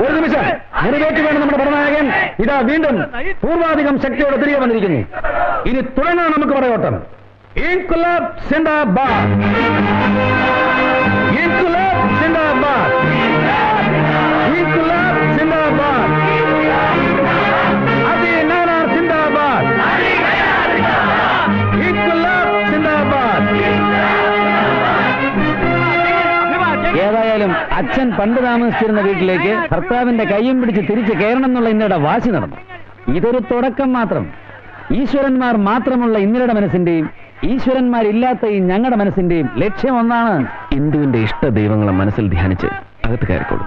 ഒരു നിമിഷം മുറിവേറ്റ് വേണം നമ്മുടെ പടനായകൻ ഇതാ വീണ്ടും പൂർവാധികം ശക്തിയോടെ തിരികെ വന്നിരിക്കുന്നു ഇനി തുടങ്ങാൻ നമുക്ക് പടയോട്ടം ഇൻകുലാബ് സിന്ദാബാദ് ഇൻകുലാബ് സിന്ദാബാദ് അച്ഛൻ പണ്ട് താമസിച്ചിരുന്ന വീട്ടിലേക്ക് ഭർത്താവിന്റെ കയ്യും പിടിച്ച് തിരിച്ച് കയറണം എന്നുള്ള ഇന്നലെ വാശി നടന്നു. ഇതൊരു തുടക്കം മാത്രം. ഈശ്വരന്മാർ മാത്രമുള്ള ഇന്ദിരയുടെ മനസ്സിന്റെയും ഈശ്വരന്മാരില്ലാത്ത ഈ ഞങ്ങളുടെ മനസ്സിന്റെയും ലക്ഷ്യം ഒന്നാണ് ഹിന്ദുവിന്റെ ഇഷ്ട ദൈവങ്ങളെ മനസ്സിൽ ധ്യാനിച്ച് അകത്ത് കയറിക്കോളൂ.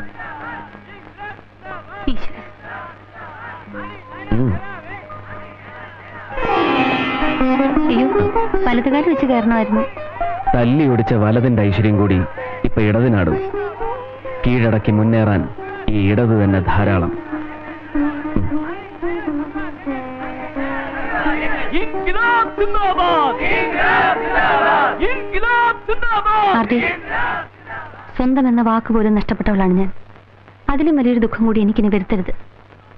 വലതുകാലം വെച്ച് കയറണമായിരുന്നു. തല്ലി ഒടിച്ച വലതിന്റെ ഐശ്വര്യം കൂടി ഇപ്പൊ ഇടതിനാടും. കീഴടക്കി മുന്നേറാൻ ഈ ഇടത് തന്നെ ധാരാളം. സ്വന്തം എന്ന വാക്ക് പോലും നഷ്ടപ്പെട്ടവളാണ് ഞാൻ. അതിലും വലിയൊരു ദുഃഖം കൂടി എനിക്കിനി വരുത്തരുത്.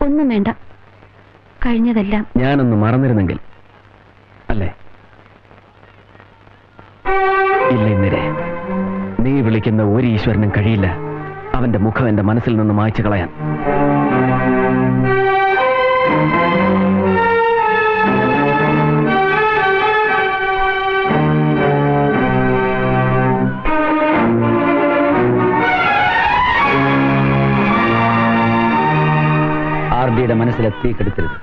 ഒന്നും വേണ്ട. കഴിഞ്ഞതെല്ലാം ഞാനൊന്ന് മറന്നിരുന്നെങ്കിൽ. അല്ലേ? ഇല്ല ഇന്നിരെ നീ വിളിക്കുന്ന ഒരു ഈശ്വരനും കഴിയില്ല. അവന്റെ മുഖം എന്റെ മനസ്സിൽ നിന്ന് മായ്ച്ചു കളയാൻ. ആർ ഡിയുടെ മനസ്സിലെ തീ കെടുത്തരുത്.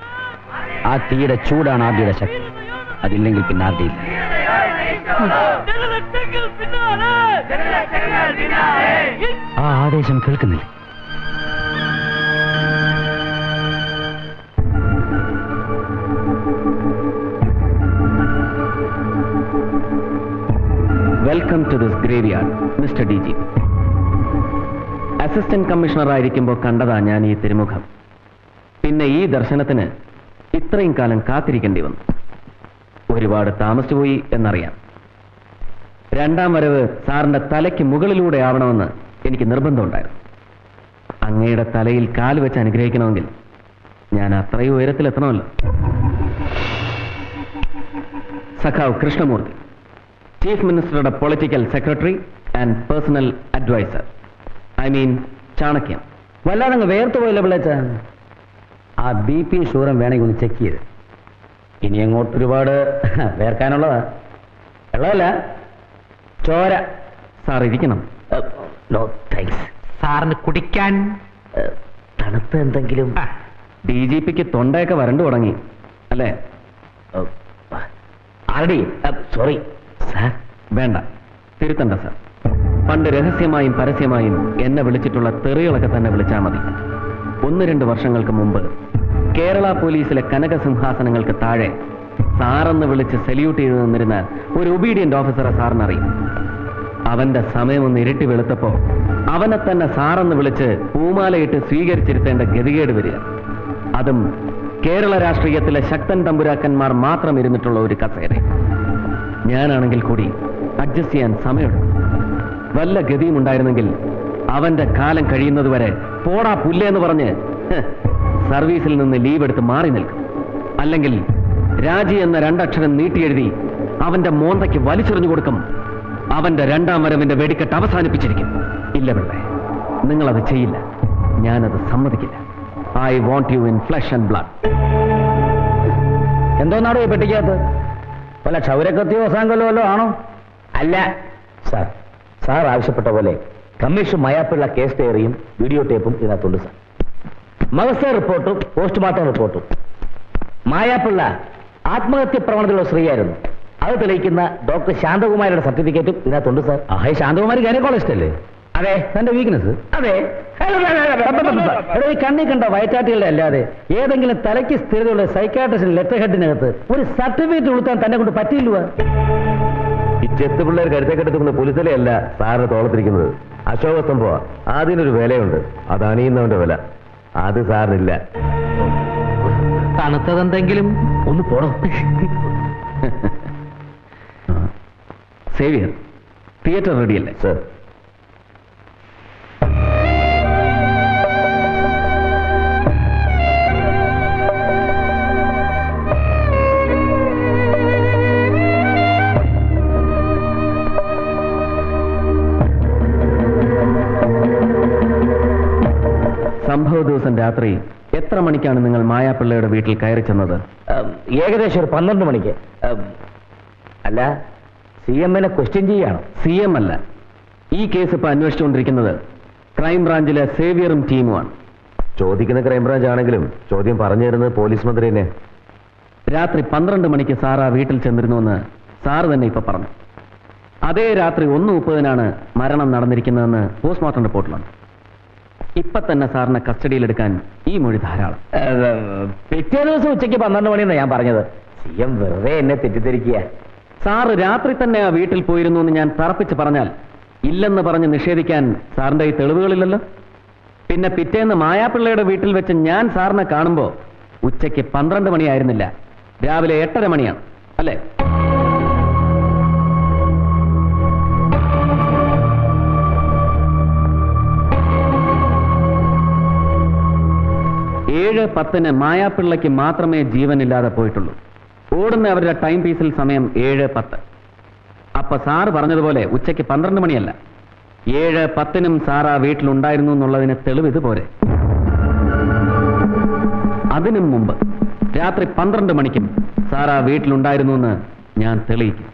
ആ തീയുടെ ചൂടാണ് ആർ ഡിയുടെ ശക്തി. അതില്ലെങ്കിൽ പിന്നെ ആർ ഡി ആ ആദേശം കേൾക്കുന്നില്ല. Welcome to this graveyard mister D G assistant commissioner ആയിരിക്കുമ്പോൾ കണ്ടതാ ഞാൻ ഈ തിരുമുഖം. പിന്നെ ഈ ദർശനത്തിന് ഇത്രയും കാലം കാത്തിരിക്കേണ്ടി വന്നു. ഒരുപാട് താമസിച്ചുപോയി എന്നറിയാം. രണ്ടാം വരവ് സാറിന്റെ തലയ്ക്ക് മുകളിലൂടെ ആവണമെന്ന് എനിക്ക് നിർബന്ധമുണ്ടായിരുന്നു. അങ്ങയുടെ തലയിൽ കാൽ വെച്ച് അനുഗ്രഹിക്കണമെങ്കിൽ ഞാൻ അത്രയും ഉയരത്തിലെത്തണമല്ലോ. സഖാവ് Krishnamoorthy chief മിനിസ്റ്ററുടെ political secretary and personal adviser I mean Chanakyan വല്ലാതെ അങ്ങ് വേർത്ത് പോയില്ല പിള്ളേച്ച. ആ ബി പി ഷുഗറും വേണമെങ്കിൽ ഒന്ന് ചെക്ക് ചെയ്ത്. ഇനി അങ്ങോട്ട് ഒരുപാട് വേർക്കാനുള്ളതാ. വെള്ളമല്ല ചോര. സാർ ഇരിക്കണം. നോ താങ്ക്സ് സാറിന് കുടിക്കാൻ തണുപ്പ് എന്തെങ്കിലും? ഡി ജി പിക്ക് തൊണ്ടയൊക്കെ വരണ്ടു തുടങ്ങി. അല്ലേ? ആരടി? Sorry sir? വേണ്ട. തിരുത്തണ്ട സാർ. പണ്ട് രഹസ്യമായും പരസ്യമായും എന്നെ വിളിച്ചിട്ടുള്ള തെറികളൊക്കെ തന്നെ വിളിച്ചാൽ മതി. ഒന്ന് രണ്ട് വർഷങ്ങൾക്ക് മുമ്പ് കേരള പോലീസിലെ കനകസിംഹാസനങ്ങൾക്ക് താഴെ സാറെന്ന് വിളിച്ച് സല്യൂട്ട് ചെയ്തു നിന്നിരുന്ന ഒരു ഒബീഡിയന്റ് ഓഫീസറെ സാറിനറിയും. അവന്റെ സമയം ഒന്ന് ഇരുട്ടി വെളുത്തപ്പോ അവനെ തന്നെ സാറെന്ന് വിളിച്ച് പൂമാലയിട്ട് സ്വീകരിച്ചിരുത്തേണ്ട ഗതികേട് വരിക. അതും കേരള രാഷ്ട്രീയത്തിലെ ശക്തൻ തമ്പുരാക്കന്മാർ മാത്രം ഇരുന്നിട്ടുള്ള ഒരു കസേര. ഞാനാണെങ്കിൽ കൂടി അഡ്ജസ്റ്റ് ചെയ്യാൻ സമയമുണ്ട്. വല്ല ഗതിയും ഉണ്ടായിരുന്നെങ്കിൽ അവന്റെ കാലം കഴിയുന്നതുവരെ പോടാ പുല്ലേന്ന് പറഞ്ഞ് സർവീസിൽ നിന്ന് ലീവ് എടുത്ത് മാറി നിൽക്കും. അല്ലെങ്കിൽ രാജി എന്ന രണ്ടക്ഷരം നീട്ടിയെഴുതി അവന്റെ മോന്തയ്ക്ക് വലിച്ചെറിഞ്ഞു കൊടുക്കും. അവന്റെ രണ്ടാം വരവിന്റെ വെടിക്കെട്ട് അവസാനിപ്പിച്ചിരിക്കും ഇല്ല പിള്ളേ നിങ്ങളത് ചെയ്യില്ല. ഞാനത് സമ്മതിക്കില്ല. I want you in flesh and blood എന്തോ ഈ പെട്ടിക്കകത്ത്? വല്ല ക്ഷൗരക്കത്തിയോ സാങ്കല്ലോ വല്ലോ ആണോ? അല്ല. സാർ സാർ ആവശ്യപ്പെട്ട പോലെ കമ്മീഷൻ മയാപ്പിള്ള കേസ് ഡയറിയും വീഡിയോ ടേപ്പും ഇതിനകത്തുണ്ട് സാർ. മഗസർ റിപ്പോർട്ടും പോസ്റ്റ്മോർട്ടം റിപ്പോർട്ടും. മായാപ്പിള്ള ആത്മഹത്യ പ്രവണതയുള്ള സ്ത്രീയായിരുന്നു. അത് തെളിയിക്കുന്ന ഡോക്ടർ ശാന്തകുമാരിയുടെ സർട്ടിഫിക്കറ്റും ഇതിനകത്തുണ്ട് സാർ. ആ ശാന്തകുമാരി ഗൈനക്കോളജിസ്റ്റ് അല്ലേ? അതെ. തന്റെ വീക്ക്നെസ് അതെ. ഈ കണ്ണി കണ്ട വയറ്റാട്ടികളുടെ അല്ലാതെ ഏതെങ്കിലും തലയ്ക്ക് സ്ഥിരതയുള്ള സൈക്കാട്രിസ്റ്റ് ലെറ്റർ ഹെഡിനകത്ത് ഒരു സർട്ടിഫിക്കറ്റ് കൊടുക്കാൻ തന്നെ കൊണ്ട് പറ്റിയില്ല ഈ ചെത്ത് പിള്ളേർ കരുത്തേക്കെടുത്തുകൊണ്ട് പുലിത്തലയല്ല സാറിന് തോളത്തിരിക്കുന്നത്. അശോക സംഭവ അതിനൊരു വിലയുണ്ട്. അത് അണിയുന്നവന്റെ വില. അത് സാറിനില്ല. തണുത്തതെന്തെങ്കിലും ഒന്ന് പോടോ. സേവിയർ. തിയേറ്റർ റെഡിയല്ലേ? സർ. സംഭവ ദിവസം രാത്രി എത്ര മണിക്കാണ് നിങ്ങൾ മായാപ്പിള്ളയുടെ വീട്ടിൽ കയറി ചെന്നത്? ഏകദേശം ഒരു പന്ത്രണ്ട് മണിക്ക്. അല്ല സി എമ്മിനെ ക്വസ്റ്റ്യൻ ചെയ്യാണ്. സി എം അല്ല. ഈ കേസ് ഇപ്പൊ അന്വേഷിച്ചുകൊണ്ടിരിക്കുന്നത് ക്രൈംബ്രാഞ്ചിലെ സേവിയറും ടീമുമാണ്. ചോദിക്കുന്ന ക്രൈംബ്രാഞ്ച് ആണെങ്കിലും ചോദ്യം പറഞ്ഞു തരുന്നത് പോലീസ് മന്ത്രി തന്നെ. രാത്രി പന്ത്രണ്ട് മണിക്ക് സാർ ആ വീട്ടിൽ ചെന്നിരുന്നുവെന്ന് സാറ് തന്നെ ഇപ്പൊ പറഞ്ഞു. അതേ രാത്രി ഒന്ന് മുപ്പതിനാണ് മരണം നടന്നിരിക്കുന്നതെന്ന് പോസ്റ്റ്മോർട്ടം റിപ്പോർട്ടിലുണ്ട്. ഇപ്പൊ തന്നെ സാറിനെ കസ്റ്റഡിയിലെടുക്കാൻ ഈ മൊഴി ധാരാളം. പിറ്റേ ദിവസം ഉച്ചയ്ക്ക് പന്ത്രണ്ട് മണിയെന്നാണ് ഞാൻ പറഞ്ഞത്. സി എം വെറുതെ എന്നെ തെറ്റിദ്ധരിക്കുക. സാറ് രാത്രി തന്നെ ആ വീട്ടിൽ പോയിരുന്നു എന്ന് ഞാൻ തറപ്പിച്ച് പറഞ്ഞാൽ ഇല്ലെന്ന് പറഞ്ഞ് നിഷേധിക്കാൻ സാറിന്റെ ഈ തെളിവുകളില്ലല്ലോ. പിന്നെ പിറ്റേന്ന് മായാപ്പിള്ളയുടെ വീട്ടിൽ വെച്ച് ഞാൻ സാറിനെ കാണുമ്പോൾ ഉച്ചയ്ക്ക് പന്ത്രണ്ട് മണിയായിരുന്നില്ല. രാവിലെ എട്ടര മണിയാണ് അല്ലേ? ഏഴ് പത്തിന് മായാപ്പിള്ളയ്ക്ക് മാത്രമേ ജീവനില്ലാതെ പോയിട്ടുള്ളൂ. ഓടുന്ന അവരുടെ ടൈം പീസിൽ സമയം ഏഴ് പത്ത്. അപ്പൊ സാറ് പറഞ്ഞതുപോലെ ഉച്ചയ്ക്ക് പന്ത്രണ്ട് മണിയല്ല. ഏഴ് പത്തിനും ആ വീട്ടിലുണ്ടായിരുന്നു എന്നുള്ളതിന് തെളിവ് ഇതുപോലെ അതിനും മുമ്പ് രാത്രി പന്ത്രണ്ട് മണിക്കും ആ വീട്ടിലുണ്ടായിരുന്നു എന്ന് ഞാൻ തെളിയിക്കും.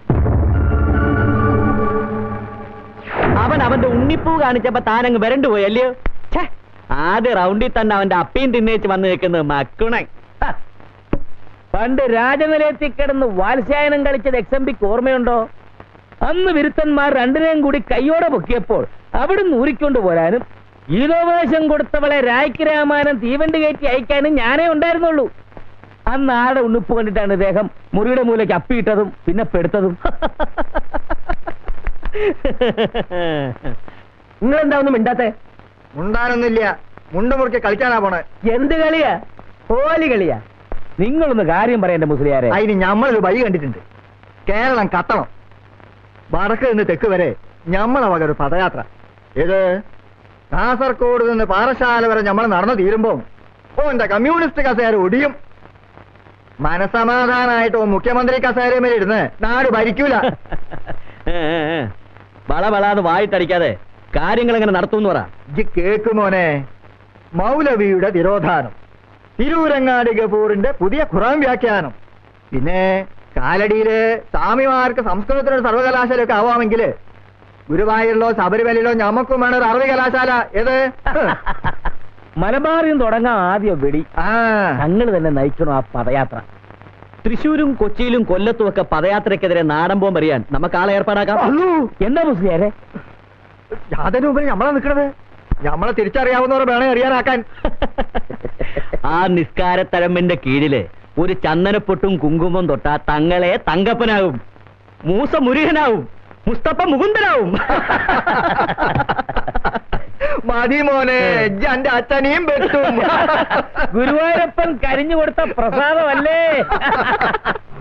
അവൻ അവന്റെ ഉണ്ണിപ്പൂ കാണിച്ചപ്പോ താനങ്ങ് വരണ്ടുപോയല്ലേ ആദ്യ റൗണ്ടിൽ തന്നെ അവന്റെ അപ്പീൻ തിന്നേച്ച് വന്നു നിൽക്കുന്നത് മക്കുണൻ. ഹ, പണ്ട് രാജനിലയത്തിൽ കിടന്ന് വാത്സ്യായനം കളിച്ചത് എക്സ് എം പിക്ക് ഓർമ്മയുണ്ടോ? അന്ന് വിരുത്തന്മാർ രണ്ടിനെയും കൂടി കയ്യോടെ പൊക്കിയപ്പോൾ അവിടുന്ന് ഊരിക്കൊണ്ട് പോരാനും ഗീതോപദേശം കൊടുത്തവളെ രായ്ക്ക് രാമാനം തീവണ്ടി കയറ്റി അയക്കാനും ഞാനേ ഉണ്ടായിരുന്നുള്ളൂ. അന്ന് ആടെ ഉണ്ണിപ്പ് കണ്ടിട്ടാണ് ഇദ്ദേഹം മുറിയുടെ മൂലയ്ക്ക് അപ്പിയിട്ടതും പിന്നെ പെടുത്തതും? നിങ്ങൾ എന്താ ഒന്നും മിണ്ടാത്തെ? മുണ്ടാനൊന്നുമില്ല. മുണ്ട് മുറുക്കി കളിക്കാനാ പോണേ. എന്ത് കളിയാ? ഹോലി കളിയാ? നിങ്ങളൊന്ന് കാര്യം പറയണ്ട മുസ്ലിയാരെ. അതിന് ഞമ്മളൊരു വഴി കണ്ടിട്ടുണ്ട്. കേരളം കത്തണം. വടക്ക് നിന്ന് തെക്ക് വരെ ഞമ്മളെ വക ഒരു പദയാത്ര. ഇത് കാസർഗോഡ് നിന്ന് പാറശാല വരെ നമ്മൾ നടന്നു തീരുമ്പോ ഓന്റെ കമ്മ്യൂണിസ്റ്റ് കസേര ഒടിയും. മനസമാധാനായിട്ട് ഓ മുഖ്യമന്ത്രി കസേരമേൽ ഇരുന്ന് നാട് ഭരിക്കൂല. വള വളാന്ന് വായിട്ടടിക്കാതെ കാര്യങ്ങൾ എങ്ങനെ നടത്തുമെന്ന് പറ. കേക്കുമോനെ മൗലവിയുടെ തിരോധാനം തിരൂരങ്ങാടി ഗഫൂറിന്റെ പുതിയ ഖുറാൻ വ്യാഖ്യാനം. പിന്നെ കാലടിയിൽ സ്വാമിമാർക്ക് സംസ്കൃതത്തിനൊരു സർവകലാശാലയൊക്കെ ആവാമെങ്കിൽ ഗുരുവായൂരിലോ ശബരിമലയിലോ ഞമ്മക്കും വേണം ഒരു അറബി കലാശാല. ഏത്? മലബാറിൽ നിന്ന് തുടങ്ങാം ആദ്യം വെടി ആ. ഞങ്ങൾ തന്നെ നയിക്കണം ആ പദയാത്ര. തൃശൂരും കൊച്ചിയിലും കൊല്ലത്തും ഒക്കെ പദയാത്രയ്ക്കെതിരെ നാടൻ പോകും അറിയാൻ നമുക്ക് ആളെ ഏർപ്പാടാക്കാം. എന്താ മുസ്ലിയാരെ? യാതൊരു മുമ്പിൽ ഞമ്മളെ നിൽക്കണത് ഞമ്മളെ തിരിച്ചറിയാവുന്നവരെ വേണേ അറിയാനാക്കാൻ ആ നിസ്കാരത്തഴമ്പിന്റെ കീഴിൽ ഒരു ചന്ദനപ്പൊട്ടും കുങ്കുമം തൊട്ടാ തങ്ങളെ തങ്കപ്പനാവും മൂസ മുരുകനാവും. മുസ്തഫ മുകുന്ദനാവും. മതി മോനെ എന്റെ അച്ഛനെയും പെട്ടും ഗുരുവായൂരപ്പൻ കരിഞ്ഞു കൊടുത്ത പ്രസാദമല്ലേ?